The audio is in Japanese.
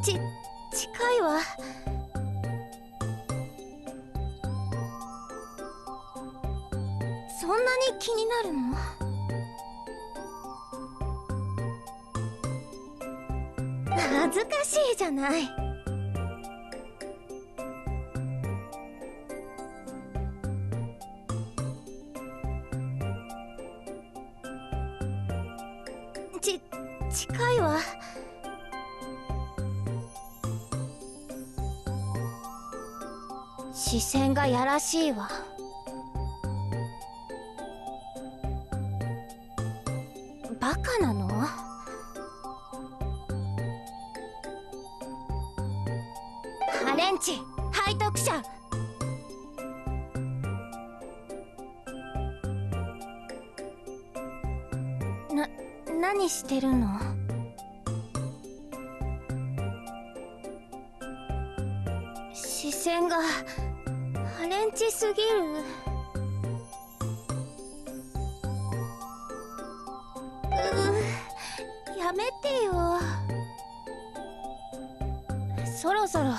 ち近いわ。そんなに気になるの？恥ずかしいじゃない。ち近いわ。視線がやらしいわ。バカなの？ハレンチ背徳者。な何してるの？視線がハレンチすぎる。うやめてよ。そろそろ